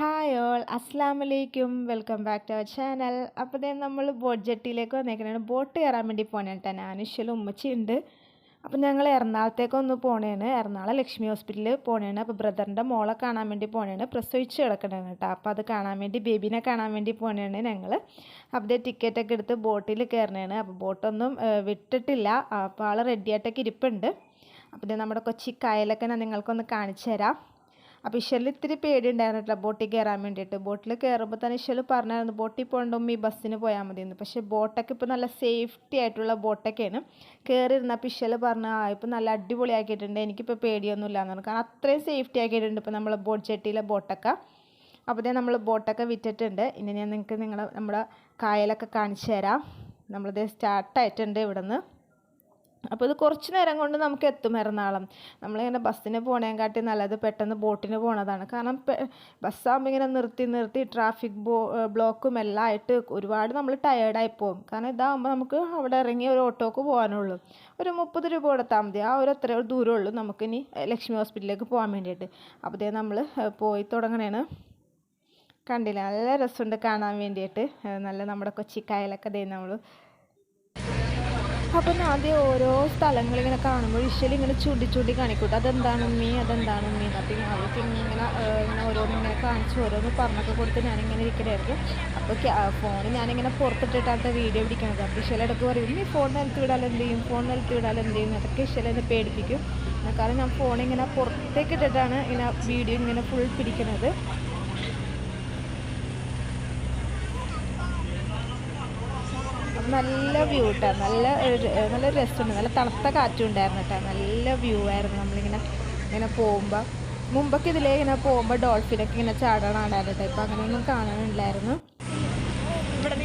Hi all അസ്സാം വലൈക്കും welcome back to our channel. അപ്പോൾ നമ്മൾ ബോട്ട് ജെട്ടിയിലേക്ക് വന്നേക്കണേ ബോട്ട് കയറാൻ വേണ്ടി പോണേ കേട്ടോ ഞാനിശ്വലും ഉമ്മച്ചിയുണ്ട് അപ്പോൾ ഞങ്ങൾ എറണാകുളത്തേക്കൊന്ന് പോണേണ്. എറണാകുളം ലക്ഷ്മി ഹോസ്പിറ്റലിൽ പോണേണ്. അപ്പോൾ ബ്രദറിന്റെ മോളെ കാണാൻ വേണ്ടി പോണേണ്. പ്രസവിച്ച് കിടക്കണേണ് കേട്ടോ അപ്പോൾ അത് കാണാൻ വേണ്ടി ബേബീനെ കാണാൻ വേണ്ടി പോണേണ് ഞങ്ങൾ അപ്പോൾ ടിക്കറ്റൊക്കെ എടുത്ത് ബോട്ടിൽ കയറണേണ്. അപ്പോൾ ബോട്ടൊന്നും വിട്ടിട്ടില്ല. അപ്പോൾ ആൾ റെഡിയായിട്ടൊക്കെ ഇരിപ്പുണ്ട്. അപ്പോൾ നമ്മുടെ കൊച്ചി കായലൊക്കെ ഞാൻ നിങ്ങൾക്കൊന്ന് കാണിച്ചു തരാം. അപ്പോൾ ഇഷലിൽ ഇത്തിരി പേടിയുണ്ടായിരുന്നു കേട്ടോ ബോട്ടിൽ കയറാൻ വേണ്ടിയിട്ട്. ബോട്ടിൽ കയറുമ്പോൾ തന്നെ ഇഷൽ പറഞ്ഞായിരുന്നു ബോട്ടിൽ പോകണ്ടോ ഈ ബസ്സിന് പോയാൽ മതിയെന്ന്. പക്ഷേ ബോട്ടൊക്കെ ഇപ്പോൾ നല്ല സേഫ്റ്റി ആയിട്ടുള്ള ബോട്ടൊക്കെയാണ്. കയറിയിരുന്നപ്പോൾ ഇഷൽ പറഞ്ഞു ആ ഇപ്പോൾ നല്ല അടിപൊളിയാക്കിയിട്ടുണ്ട്. എനിക്കിപ്പോൾ പേടിയൊന്നുമില്ല എന്ന് പറഞ്ഞു. കാരണം അത്രയും സേഫ്റ്റി ആക്കിയിട്ടുണ്ട് ഇപ്പോൾ നമ്മൾ ബോട്ട് ചെട്ടിയിലെ ബോട്ടൊക്കെ. അപ്പോൾ നമ്മൾ ബോട്ടൊക്കെ വിറ്റിട്ടുണ്ട്. ഇനി ഞാൻ നിങ്ങൾക്ക് നിങ്ങളെ നമ്മുടെ കായലൊക്കെ കാണിച്ചു തരാം. നമ്മളിത് സ്റ്റാർട്ടായിട്ടുണ്ട് ഇവിടെ നിന്ന് അപ്പോൾ ഇത് കുറച്ച് നേരം കൊണ്ട് നമുക്ക് എത്തും എറണാകുളം. നമ്മളിങ്ങനെ ബസ്സിന് പോണേക്കാട്ടി നല്ലത് പെട്ടെന്ന് ബോട്ടിന് പോണതാണ്. കാരണം ബസ്സാകുമ്പോൾ ഇങ്ങനെ നിർത്തി നിർത്തി ട്രാഫിക് ബോ ബ്ലോക്കും എല്ലാം ആയിട്ട് ഒരുപാട് നമ്മൾ ടയേർഡായി പോകും കാരണം ഇതാകുമ്പോൾ നമുക്ക് അവിടെ ഇറങ്ങി ഒരു ഓട്ടോക്ക് പോകാനുള്ളൂ ഒരു മുപ്പത് രൂപ കൊടുത്താൽ മതി. ആ ഒരു അത്ര ദൂരമുള്ളൂ നമുക്കിനി ലക്ഷ്മി ഹോസ്പിറ്റലിലേക്ക് പോകാൻ വേണ്ടിയിട്ട്. അപ്പോൾ ഇതേ നമ്മൾ പോയി തുടങ്ങണേണ്. കണ്ടില്ല? നല്ല രസമുണ്ട് കാണാൻ വേണ്ടിയിട്ട്. നല്ല നമ്മുടെ കൊച്ചിക്കായലൊക്കെ ദേ നമ്മൾ അപ്പം ആദ്യം ഓരോ സ്ഥലങ്ങളിങ്ങനെ കാണുമ്പോൾ ഇഷ്യലി ഇങ്ങനെ ചൂണ്ടി ചൂണ്ടി കാണിക്കൂട്ടോ. അതെന്താണ് ഉമ്മി? അതെന്താണ് ഉമ്മി? അപ്പം അവർക്ക് ഇങ്ങനെ ഇങ്ങനെ ഓരോന്ന് ഇങ്ങനെ കാണിച്ച് ഓരോന്ന് പറഞ്ഞൊക്കെ കൊടുത്ത് ഞാനിങ്ങനെ ഇരിക്കലായിരുന്നു അപ്പോൾ ഫോൺ ഞാനിങ്ങനെ പുറത്തിട്ടിട്ടാണ് വീഡിയോ പിടിക്കുന്നത് അപ്പോൾ ഇഷ്യൽ ഇടയ്ക്ക് പറയും ഉമ്മി ഫോൺ നിലത്ത് വിടാൻ എന്ത് ചെയ്യും? ഫോൺ നിലത്ത് വിടാൻ എന്ത് ചെയ്യും? അതൊക്കെ ഇഷ്യൽ എന്നെ പേടിപ്പിക്കും. കാരണം ഞാൻ ഫോണിങ്ങനെ ഇങ്ങനെ പുറത്തേക്ക് ഇട്ടിട്ടാണ് ഇങ്ങനെ വീഡിയോ ഇങ്ങനെ ഫുൾ പിടിക്കണത്. നല്ല വ്യൂ കേട്ടോ നല്ല നല്ല രസമുണ്ട്. നല്ല തണുത്ത കാറ്റും ഉണ്ടായിരുന്നു കേട്ടോ നല്ല വ്യൂ ആയിരുന്നു നമ്മളിങ്ങനെ ഇങ്ങനെ പോകുമ്പോൾ മുമ്പൊക്കെ ഇതിലേ ഇങ്ങനെ പോകുമ്പോൾ ഡോൾഫിനൊക്കെ ഇങ്ങനെ ചാടണാണ്ടായിരുന്നു കേട്ടോ ഇപ്പം അങ്ങനെയൊന്നും കാണാനുണ്ടായിരുന്നു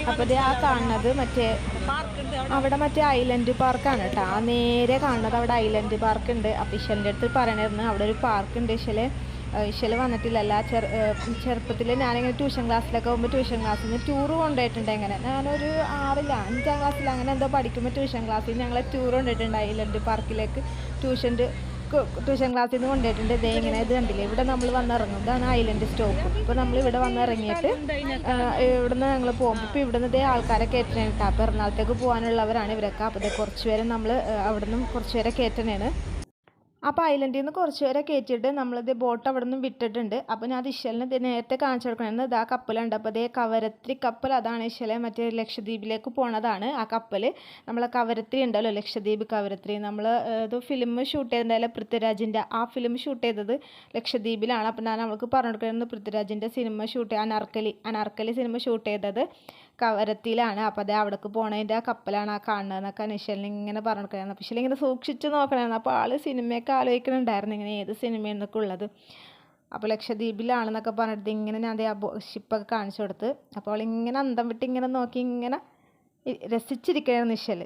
അപ്പോൾ ഇത് ആ കാണുന്നത് മറ്റേ അവിടെ മറ്റേ ഐലൻഡ് പാർക്കാണ് കേട്ടോ ആ നേരെ കാണുന്നത് അവിടെ ഐലൻഡ് പാർക്ക് ഉണ്ട് അപ്പം ഇഷലിന്റെ അടുത്ത് പറയണായിരുന്നു. അവിടെ ഒരു പാർക്ക് ഉണ്ട് ഇഷൽ ഇഷൽ വന്നിട്ടില്ലല്ല ചെറു ചെറുപ്പത്തിൽ ഞാനിങ്ങനെ ട്യൂഷൻ ക്ലാസ്സിലൊക്കെ പോകുമ്പോൾ ട്യൂഷൻ ക്ലാസ്സിൽ നിന്ന് ടൂർ കൊണ്ടുപോയിട്ടുണ്ട് എങ്ങനെ. ഞാനൊരു ആറില്ല അഞ്ചാം ക്ലാസ്സിൽ അങ്ങനെ എന്തോ പഠിക്കുമ്പോൾ ട്യൂഷൻ ക്ലാസ്സിൽ ഞങ്ങളെ ടൂർ കൊണ്ടുപോയിട്ടുണ്ട് ഐലൻഡ് പാർക്കിലേക്ക് ട്യൂഷന്റെ ട്യൂഷൻ ക്ലാസ്സിൽ നിന്ന് കൊണ്ടുപോയിട്ടുണ്ട്. ഇതേ ഇങ്ങനെ ഇത് കണ്ടില്ലേ? ഇവിടെ നമ്മൾ വന്നിറങ്ങും. ഇതാണ് ഐലൻഡ് സ്റ്റോപ്പ് ഇപ്പോൾ നമ്മൾ ഇവിടെ വന്നിറങ്ങിയിട്ട് ഇവിടുന്ന് ഞങ്ങൾ പോകുമ്പോൾ ഇപ്പോൾ ഇവിടുന്ന് ഇതേ ആൾക്കാരെ കയറ്റണേട്ടാ അപ്പോൾ എറണാകുളത്തേക്ക് പോകാനുള്ളവരാണ് ഇവരൊക്കെ. അപ്പോൾ കുറച്ച് പേരെ നമ്മൾ അവിടെ നിന്നും കുറച്ച് പേരെ കയറ്റണേണ് അപ്പോൾ ഐലൻഡിൽ നിന്ന് കുറച്ച് പേരെ കയറ്റിയിട്ട് നമ്മളിത് ബോട്ട് അവിടെ നിന്ന് വിട്ടിട്ടുണ്ട്. അപ്പോൾ ഞാൻ അത് ഇഷലിന് ഇത് നേരത്തെ കാണിച്ചു കൊടുക്കണമെന്ന് ഇതാ കപ്പലുണ്ട് അപ്പോൾ അതേ കവരത്രി കപ്പൽ അതാണ് ഇശലെ മറ്റേ ലക്ഷദ്വീപിലേക്ക് പോണതാണ് ആ കപ്പൽ. നമ്മളെ കവരത്രി ഉണ്ടല്ലോ ലക്ഷദ്വീപ് കവരത്രി നമ്മൾ ഇത് ഫിലിം ഷൂട്ട് ചെയ്തിട്ടുണ്ടല്ലോ പൃഥ്വിരാജിന്റെ ആ ഫിലിം ഷൂട്ട് ചെയ്തത് ലക്ഷദ്വീപിലാണ്. അപ്പോൾ ഞാൻ അവൾക്ക് പറഞ്ഞു കൊടുക്കുന്നത് പൃഥ്വിരാജിന്റെ cinema shoot Anarkali Anarkali cinema shoot ചെയ്തത്. കവരത്തിയിലാണ് അപ്പോൾ അതേ അവിടേക്ക് പോണതിന്റെ ആ കപ്പലാണ് ആ കാണുന്നതെന്നൊക്കെ നിഷലിന് ഇങ്ങനെ പറഞ്ഞു കൊടുക്കുന്നത് പക്ഷേ ഇങ്ങനെ സൂക്ഷിച്ച് നോക്കണമായിരുന്നു അപ്പോൾ ആൾ സിനിമയൊക്കെ ആലോചിക്കുന്നുണ്ടായിരുന്നു ഇങ്ങനെ ഏത് സിനിമയെന്നൊക്കെ ഉള്ളത്. അപ്പോൾ ലക്ഷദ്വീപിലാണെന്നൊക്കെ പറഞ്ഞിട്ട് ഇങ്ങനെ ഞാൻ അതേ ഷിപ്പൊക്കെ കാണിച്ചു കൊടുത്ത്. അപ്പോൾ ഇങ്ങനെ അന്തം വിട്ട് ഇങ്ങനെ നോക്കി ഇങ്ങനെ രസിച്ചിരിക്കുകയാണ് നിഷൽ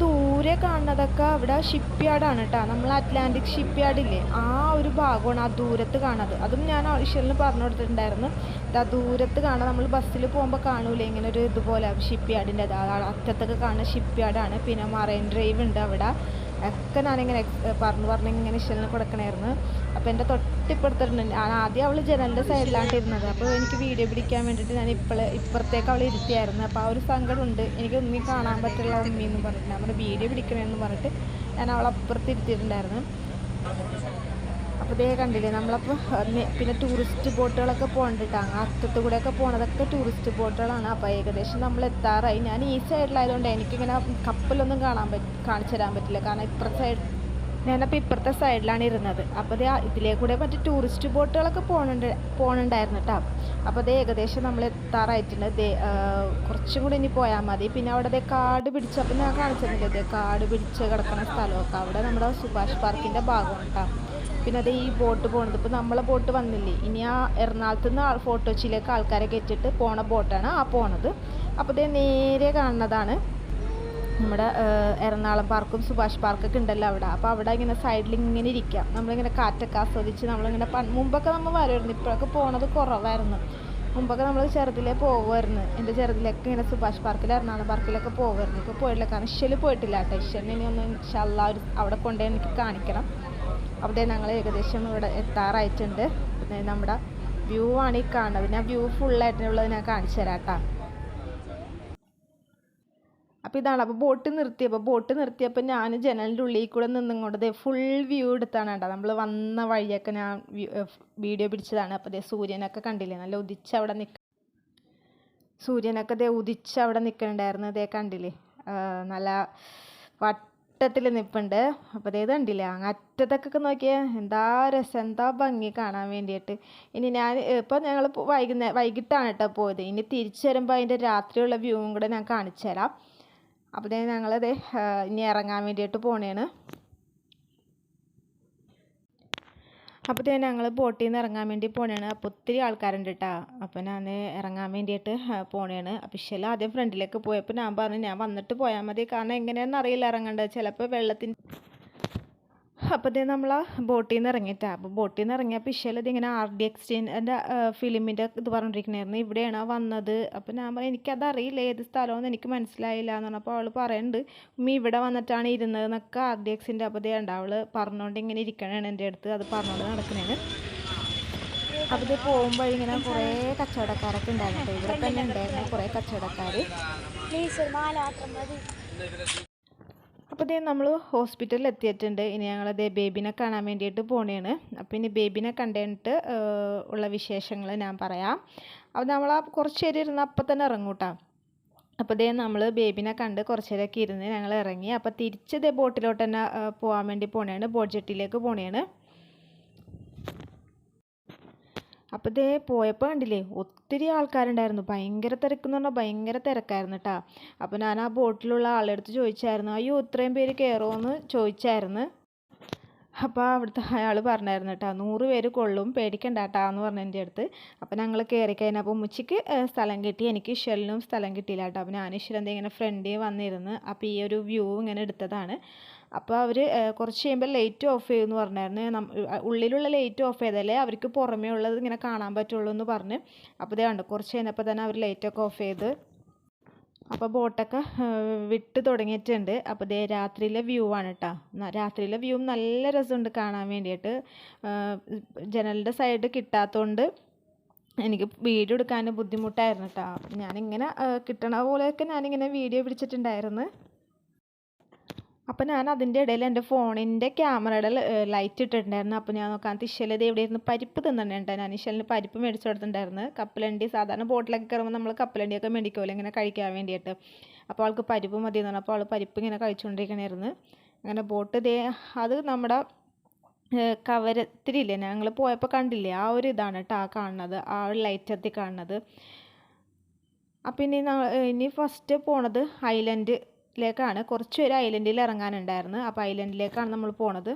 ദൂരെ കാണുന്നതൊക്കെ അവിടെ ഷിപ്പ് യാർഡാണ് കേട്ടോ നമ്മൾ അറ്റ്ലാന്റിക് ഷിപ്പ് യാർഡില്ലേ ആ ഒരു ഭാഗമാണ് ആ ദൂരത്ത് കാണുന്നത്. അതും ഞാൻ ഇഷലിന് പറഞ്ഞു കൊടുത്തിട്ടുണ്ടായിരുന്നു. ആ ദൂരത്ത് കാണാൻ നമ്മൾ ബസ്സിൽ പോകുമ്പോൾ കാണൂലേ? ഇങ്ങനെ ഒരു ഇതുപോലെ ഷിപ്പ് യാർഡിന്റെ അറ്റത്തൊക്കെ കാണുന്ന ഷിപ്പ് യാർഡാണ് പിന്നെ മറൈൻ ഡ്രൈവ് ഉണ്ട് അവിടെ. ഒക്കെ ഞാനിങ്ങനെ പറഞ്ഞു പറഞ്ഞ് ഇങ്ങനെ ഇഷ്ടം കൊടുക്കണമായിരുന്നു അപ്പോൾ എന്റെ തൊട്ടിപ്പുറത്തിട്ടുണ്ട് ഞാൻ ആദ്യം അവൾ ജനലിന്റെ സൈഡിലാണ് ഇരുന്നത് അപ്പോൾ എനിക്ക് വീഡിയോ പിടിക്കാൻ വേണ്ടിയിട്ട് ഞാൻ ഇപ്പോൾ ഇപ്പുറത്തേക്ക് അവൾ ഇരുത്തിയായിരുന്നു. അപ്പോൾ ആ ഒരു സങ്കടമുണ്ട്. എനിക്ക് ഉമ്മി കാണാൻ പറ്റില്ല ഉമ്മി എന്ന് പറഞ്ഞിട്ട് നമ്മുടെ വീഡിയോ പിടിക്കണമെന്ന് പറഞ്ഞിട്ട് ഞാൻ അവളെ അപ്പുറത്ത് ഇരുത്തിയിട്ടുണ്ടായിരുന്നു. അപ്പോൾ കണ്ടില്ലേ? നമ്മളപ്പോൾ പിന്നെ ടൂറിസ്റ്റ് ബോട്ടുകളൊക്കെ പോകണ്ടിട്ടാണ്. അറ്റത്ത് കൂടെയൊക്കെ പോണതൊക്കെ ടൂറിസ്റ്റ് ബോട്ടുകളാണ് അപ്പോൾ ഏകദേശം നമ്മൾ എത്താറായി. ഞാൻ ഈ സൈഡിലായതുകൊണ്ട് എനിക്കിങ്ങനെ കപ്പലൊന്നും കാണാൻ പറ്റും കാണിച്ചു തരാൻ പറ്റില്ല. കാരണം ഇപ്പുറത്തെ സൈഡ് ഞാനപ്പോൾ ഇപ്പുറത്തെ സൈഡിലാണ് ഇരുന്നത്. അപ്പോൾ ഇത് ഇതിലേ കൂടെ മറ്റേ ടൂറിസ്റ്റ് ബോട്ടുകളൊക്കെ പോകണുണ്ട് പോകണുണ്ടായിരുന്നു കേട്ടോ അപ്പോൾ അത് ഏകദേശം നമ്മൾ എത്താറായിട്ടുണ്ട്. ദേ കുറച്ചും കൂടി ഇനി പോയാൽ മതി. പിന്നെ അവിടെ ദേ കാട് പിടിച്ചപ്പോൾ ഞാൻ കാണിച്ചിട്ടുണ്ട് ദേ കാട് പിടിച്ച് കിടക്കുന്ന സ്ഥലമൊക്കെ. അവിടെ നമ്മുടെ സുഭാഷ് പാർക്കിന്റെ ഭാഗം കേട്ടോ പിന്നെ അത് ഈ ബോട്ട് പോണത്. ഇപ്പോൾ നമ്മളെ ബോട്ട് വന്നില്ലേ? ഇനി ആ എറണാകുളത്ത് നിന്ന് ഫോർട്ട് കൊച്ചിയിലേക്ക് ആൾക്കാരെ കയറ്റിയിട്ട് പോണ ബോട്ടാണ് ആ പോണത്. അപ്പോൾ ഇത് നേരെ കാണുന്നതാണ് നമ്മുടെ എറണാകുളം പാർക്കും സുഭാഷ് പാർക്കൊക്കെ ഉണ്ടല്ലോ അവിടെ. അപ്പോൾ അവിടെ ഇങ്ങനെ സൈഡിൽ ഇങ്ങനെ ഇരിക്കാം. നമ്മളിങ്ങനെ കാറ്റൊക്കെ ആസ്വദിച്ച് നമ്മളിങ്ങനെ മുമ്പൊക്കെ നമ്മൾ വരുമായിരുന്നു ഇപ്പോഴൊക്കെ പോണത് കുറവായിരുന്നു. മുമ്പൊക്കെ നമ്മൾ ചെറുതിലേ പോകുമായിരുന്നു എന്റെ ചെറുതിലൊക്കെ ഇങ്ങനെ സുഭാഷ് പാർക്കിൽ എറണാകുളം പാർക്കിലൊക്കെ പോകുമായിരുന്നു ഇപ്പോൾ പോയിട്ടില്ല. കാരണം ഇഷൽ പോയിട്ടില്ല കേട്ടോ. ഇഷലിനെ ഇനി ഒന്ന് ഇൻഷാല്ലാ ഒരു അവിടെ കൊണ്ടുപോയി എനിക്ക് കാണിക്കണം. അവിടെ ഞങ്ങൾ ഏകദേശം ഇവിടെ എത്താറായിട്ടുണ്ട്. നമ്മുടെ വ്യൂ ആണ് ഈ കാണുന്നത്. ഞാൻ വ്യൂ ഫുള്ളായിട്ടുള്ളത് ഞാൻ കാണിച്ചു തരാം കേട്ടോ. അപ്പോൾ ഇതാണ്. അപ്പോൾ ബോട്ട് നിർത്തിയപ്പോൾ ബോട്ട് നിർത്തിയപ്പോൾ ഞാൻ ജനലിന്റെ ഉള്ളിൽ കൂടെ നിന്നുകൊണ്ട് ഫുൾ വ്യൂ എടുത്താണ് കേട്ടോ. നമ്മൾ വന്ന വഴിയൊക്കെ ഞാൻ വീഡിയോ പിടിച്ചതാണ്. അപ്പോൾ ദേ സൂര്യനൊക്കെ കണ്ടില്ലേ? നല്ല ഉദിച്ച് അവിടെ നിൽക്ക സൂര്യനൊക്കെ ദേ ഉദിച്ച് അവിടെ നിൽക്കണുണ്ടായിരുന്നു ദേ കണ്ടില്ലേ? നല്ല നല്ല വട്ടത്തിൽ നിൽപ്പുണ്ട് അപ്പോൾ ഇത് കണ്ടില്ലേ? അങ്ങ് അറ്റത്തൊക്കെ നോക്കിയാൽ എന്താ രസം എന്താ ഭംഗി കാണാൻ വേണ്ടിയിട്ട്. ഇനി ഞാൻ ഇപ്പോൾ ഞങ്ങൾ വൈകുന്നേരം വൈകിട്ടാണ് കേട്ടോ പോയത്. ഇനി തിരിച്ചു വരുമ്പോൾ അതിന്റെ രാത്രിയുള്ള വ്യൂവും കൂടെ ഞാൻ കാണിച്ചു തരാം. അപ്പോൾ ഞങ്ങളത് ഇനി ഇറങ്ങാൻ വേണ്ടിയിട്ട് പോണേണ്. അപ്പോൾ തന്നെ ഞങ്ങൾ ബോട്ടിൽ നിന്ന് ഇറങ്ങാൻ വേണ്ടി പോണേണ്. അപ്പോൾ ഒത്തിരി ആൾക്കാരുണ്ട് കേട്ടോ അപ്പോൾ ഞാൻ ഇറങ്ങാൻ വേണ്ടിയിട്ട് പോണേണ്. അപ്പോൾ ഇശല ആദ്യം ഫ്രണ്ടിലേക്ക് പോയപ്പോൾ ഞാൻ പറഞ്ഞു ഞാൻ വന്നിട്ട് പോയാൽ മതി. കാരണം എങ്ങനെയാണെന്ന് അറിയില്ല ഇറങ്ങേണ്ടത് ചിലപ്പോൾ വെള്ളത്തിന്റെ അപ്പോൾ ദേ നമ്മൾ ബോട്ടിൽ നിന്ന് ഇറങ്ങിയിട്ടാണ് അപ്പോൾ ബോട്ടിൽ നിന്ന് ഇറങ്ങിയപ്പോൾ ഇശല ഇതിങ്ങനെ ആർ ഡി എക്സ്ചേഞ്ചിന്റെ ഫിലിമിന്റെ ഇത് പറഞ്ഞിരിക്കണായിരുന്നു ഇവിടെയാണ് വന്നത്? അപ്പോൾ ഞാൻ പറഞ്ഞു എനിക്കത് അറിയില്ല ഏത് സ്ഥലമെന്ന് എനിക്ക് മനസ്സിലായില്ല എന്ന് പറഞ്ഞപ്പോൾ അവൾ പറയുന്നുണ്ട് ഉമ്മി ഇവിടെ വന്നിട്ടാണ് ഇരുന്നത് എന്നൊക്കെ ആർ ഡി എക്സിന്റെ അപ്പോൾ ഉണ്ട് അവൾ പറഞ്ഞുകൊണ്ട് ഇങ്ങനെ ഇരിക്കണതാണ് എന്റെ അടുത്ത്. അത് പറഞ്ഞുകൊണ്ട് നടക്കണേണ് അപ്പോൾ ഇത് പോകുമ്പോൾ ഇങ്ങനെ കുറേ കച്ചവടക്കാരൊക്കെ ഉണ്ടായിരുന്നു. ഇവിടെ തന്നെ ഉണ്ടായിരുന്നു കുറേ കച്ചവടക്കാർ പ്ലീസ് ഒരു മാല മാത്രം മതി അപ്പോൾ ഇതേ നമ്മൾ ഹോസ്പിറ്റലിൽ എത്തിയിട്ടുണ്ട്. ഇനി ഞങ്ങൾ ദേ ബേബിനെ കാണാൻ വേണ്ടിയിട്ട് പോണേണ്. അപ്പോൾ ഇനി ബേബിനെ കണ്ടിട്ട് ഉള്ള വിശേഷങ്ങൾ ഞാൻ പറയാം. അപ്പോൾ നമ്മൾ ആ കുറച്ച് നേരം ഇരുന്ന് അപ്പം തന്നെ ഇറങ്ങും കേട്ടോ അപ്പോൾ ഇതേ നമ്മൾ ബേബിനെ കണ്ട് കുറച്ച് നേരമൊക്കെ ഇരുന്ന് ഞങ്ങൾ ഇറങ്ങി അപ്പോൾ തിരിച്ച് ഇതേ ബോട്ടിലോട്ട് തന്നെ പോകാൻ വേണ്ടി പോണേണ്. ബോട്ട് ജെട്ടിയിലേക്ക് പോണേണ്. അപ്പോൾ ഇതേ പോയപ്പോൾ കണ്ടില്ലേ ഒത്തിരി ആൾക്കാരുണ്ടായിരുന്നു. ഭയങ്കര തിരക്കെന്ന് പറഞ്ഞാൽ ഭയങ്കര തിരക്കായിരുന്നു കേട്ടോ അപ്പോൾ ഞാൻ ആ ബോട്ടിലുള്ള ആളെ അടുത്ത് ചോദിച്ചായിരുന്നു അയ്യോ ഇത്രയും പേര് കയറുമോ ചോദിച്ചായിരുന്നു. അപ്പോൾ അവിടുത്തെ അയാൾ പറഞ്ഞായിരുന്നു കേട്ടോ നൂറ് പേര് കൊള്ളും പേടിക്കണ്ട കേട്ടോ എന്ന് പറഞ്ഞു എന്റെ അടുത്ത്. അപ്പോൾ ഞങ്ങൾ കയറി കഴിഞ്ഞപ്പോൾ ഉമ്മച്ചിക്ക് സ്ഥലം കിട്ടി. എനിക്ക് ഇഷലിനും സ്ഥലം കിട്ടിയില്ല കേട്ടോ അപ്പോൾ ഞാൻ ഇങ്ങനെ ഫ്രണ്ടിൽ വന്നിരുന്ന് അപ്പോൾ ഈ ഒരു വ്യൂ ഇങ്ങനെ എടുത്തതാണ്. അപ്പോൾ അവർ കുറച്ച് കഴിയുമ്പോൾ ലൈറ്റ് ഓഫ് ചെയ്യുമെന്ന് പറഞ്ഞായിരുന്നു. ഉള്ളിലുള്ള ലൈറ്റ് ഓഫ് ചെയ്താലേ അവർക്ക് പുറമേ ഉള്ളത് ഇങ്ങനെ കാണാൻ പറ്റുള്ളൂ എന്ന് പറഞ്ഞ്. അപ്പോൾ ഇതേ കണ്ടു കുറച്ച് കഴിഞ്ഞപ്പോൾ തന്നെ അവർ ലൈറ്റൊക്കെ ഓഫ് ചെയ്ത്. അപ്പോൾ ബോട്ടൊക്കെ വിട്ട് തുടങ്ങിയിട്ടുണ്ട്. അപ്പോൾ ദേ രാത്രിയിലെ വ്യൂ ആണ് കേട്ടോ രാത്രിയിലെ വ്യൂ നല്ല രസമുണ്ട് കാണാൻ വേണ്ടിയിട്ട്. ജനലിന്റെ സൈഡ് കിട്ടാത്തതുകൊണ്ട് എനിക്ക് വീഡിയോ എടുക്കാൻ ബുദ്ധിമുട്ടായിരുന്നു കേട്ടോ ഞാനിങ്ങനെ കിട്ടണ പോലെയൊക്കെ ഞാനിങ്ങനെ വീഡിയോ പിടിച്ചിട്ടുണ്ടായിരുന്നു. അപ്പോൾ ഞാൻ അതിന്റെ ഇടയിൽ എന്റെ ഫോണിന്റെ ക്യാമറയുടെ ലൈറ്റ് ഇട്ടിട്ടുണ്ടായിരുന്നു. അപ്പോൾ ഞാൻ നോക്കാൻ തിശലത് എവിടെ ഇരുന്ന് പരിപ്പ് തിന്നിട്ടുണ്ട് ഞാൻ ഇശലിന് പരിപ്പ് മേടിച്ചു കൊടുത്തിട്ടുണ്ടായിരുന്നു. കപ്പലണ്ടി സാധാരണ ബോട്ടിലൊക്കെ കയറുമ്പോൾ നമ്മൾ കപ്പലണ്ടിയൊക്കെ മേടിക്കുമല്ലോ ഇങ്ങനെ കഴിക്കാൻ വേണ്ടിയിട്ട്. അപ്പോൾ ആൾക്ക് പരിപ്പ് മതി എന്ന് പറഞ്ഞപ്പോൾ അവൾ പരിപ്പ് ഇങ്ങനെ കഴിച്ചുകൊണ്ടിരിക്കണമായിരുന്നു അങ്ങനെ ബോട്ട് ഇതേ അത് നമ്മുടെ ഏഹ് കവരത്തിലില്ലേ ഞങ്ങൾ പോയപ്പോൾ കണ്ടില്ലേ ആ ഒരു ഇതാണ് കേട്ടോ ആ കാണുന്നത് ആ ഒരു ലൈറ്റ് എത്തി കാണുന്നത്. അപ്പം ഇനി ഇനി ഫസ്റ്റ് പോണത് ഐലൻഡിലേക്കാണ് കുറച്ച് പേര് ഐലൻഡിൽ ഇറങ്ങാനുണ്ടായിരുന്നു. അപ്പോൾ ഐലൻഡിലേക്കാണ് നമ്മൾ പോണത്.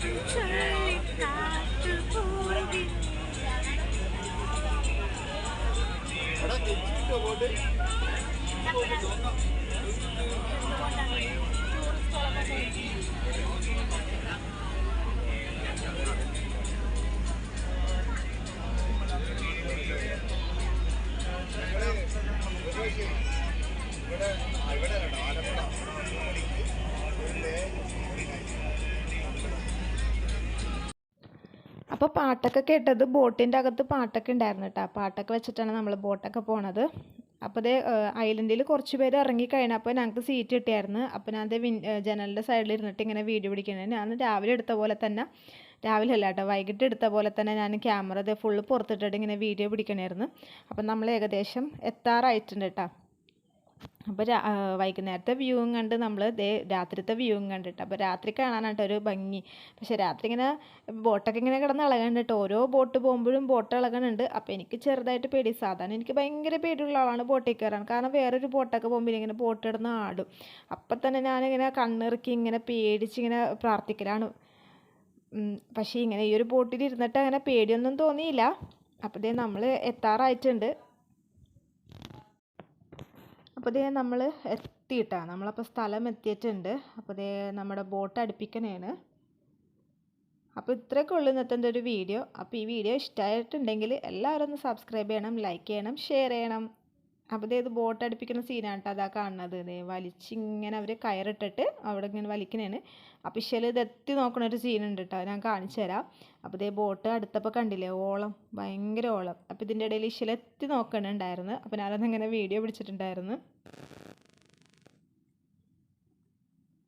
ചുഴലിക്കാറ്റ് చూసుకోవాలి അപ്പോൾ പാട്ടൊക്കെ കേട്ടത് ബോട്ടിന്റെ അകത്ത് പാട്ടൊക്കെ ഉണ്ടായിരുന്നു കേട്ടോ. പാട്ടൊക്കെ വെച്ചിട്ടാണ് നമ്മൾ ബോട്ടൊക്കെ പോണത്. അപ്പോൾ അതേ ഐലൻഡിൽ കുറച്ച് പേര് ഇറങ്ങി കഴിഞ്ഞപ്പോൾ ഞങ്ങൾക്ക് സീറ്റ് കിട്ടിയായിരുന്നു. അപ്പോൾ ഞാൻ വിൻ ജനലിന്റെ സൈഡിൽ ഇരുന്നിട്ട് ഇങ്ങനെ വീഡിയോ പിടിക്കണേ. ഞാൻ രാവിലെ എടുത്ത പോലെ തന്നെ രാവിലെ അല്ല കേട്ടോ വൈകിട്ട് എടുത്ത പോലെ തന്നെ ഞാൻ ക്യാമറ ഇത് ഫുള്ള് പുറത്തിട്ടിട്ട് ഇങ്ങനെ വീഡിയോ പിടിക്കണമായിരുന്നു അപ്പം നമ്മൾ ഏകദേശം എത്താറായിട്ടുണ്ട് കേട്ടോ. അപ്പോൾ വൈകുന്നേരത്തെ വ്യൂവും കണ്ട് നമ്മൾ ദേ രാത്രിത്തെ വ്യൂവും കണ്ടിട്ട് അപ്പോൾ രാത്രി കാണാനാണ് കേട്ടോ ഒരു ഭംഗി. പക്ഷെ രാത്രി ഇങ്ങനെ ബോട്ടൊക്കെ ഇങ്ങനെ കിടന്ന് ഇളകണ്ടിട്ട് ഓരോ ബോട്ട് പോകുമ്പോഴും ബോട്ട് ഇളകണുണ്ട് അപ്പോൾ എനിക്ക് ചെറുതായിട്ട് പേടി. സാധാരണ എനിക്ക് ഭയങ്കര പേടിയുള്ള ആളാണ് ബോട്ടിൽ കയറാൻ കാരണം വേറൊരു ബോട്ടൊക്കെ പോകുമ്പോൾ ഇങ്ങനെ ബോട്ട് കിടന്ന് ആടും. അപ്പം തന്നെ ഞാനിങ്ങനെ കണ്ണിറുക്കി ഇങ്ങനെ പേടിച്ച് ഇങ്ങനെ പ്രാർത്ഥിക്കലാണ്. പക്ഷേ ഇങ്ങനെ ഈ ഒരു ബോട്ടിൽ ഇരുന്നിട്ട് അങ്ങനെ പേടിയൊന്നും തോന്നിയില്ല. അപ്പോൾ ദേ നമ്മൾ എത്താറായിട്ടുണ്ട്. അപ്പോൾ ഇതേ നമ്മൾ എത്തിയിട്ടാ. നമ്മളപ്പോൾ സ്ഥലം എത്തിയിട്ടുണ്ട്. അപ്പോൾ ഇതേ നമ്മുടെ ബോട്ട് അടുപ്പിക്കണേണ്. അപ്പോൾ ഇത്രയൊക്കെ ഉള്ളു ഇന്നത്തെ ഒരു വീഡിയോ. അപ്പോൾ ഈ വീഡിയോ ഇഷ്ടമായിട്ടുണ്ടെങ്കിൽ എല്ലാവരും ഒന്ന് സബ്സ്ക്രൈബ് ചെയ്യണം ലൈക്ക് ചെയ്യണം ഷെയർ ചെയ്യണം. അപ്പോൾ ഇത് ബോട്ട് അടുപ്പിക്കുന്ന സീനാണ് കേട്ടോ അതാ കാണുന്നത്. ദേ വലിച്ചിങ്ങനെ അവർ കയറിട്ടിട്ട് അവിടെ ഇങ്ങനെ വലിക്കുന്നതാണ് അപ്പോൾ ഇശൽ ഇത് എത്തി നോക്കണ ഒരു സീനുണ്ട് കേട്ടോ. ഞാൻ കാണിച്ചു തരാം. അപ്പോൾ ഇതേ ബോട്ട് അടുത്തപ്പോൾ കണ്ടില്ലേ? ഓളം. ഭയങ്കര ഓളം. അപ്പോൾ ഇതിന്റെ ഇടയിൽ ഇശൽ എത്തി നോക്കണുണ്ടായിരുന്നു. അപ്പോൾ ഞാനതിങ്ങനെ വീഡിയോ പിടിച്ചിട്ടുണ്ടായിരുന്നു.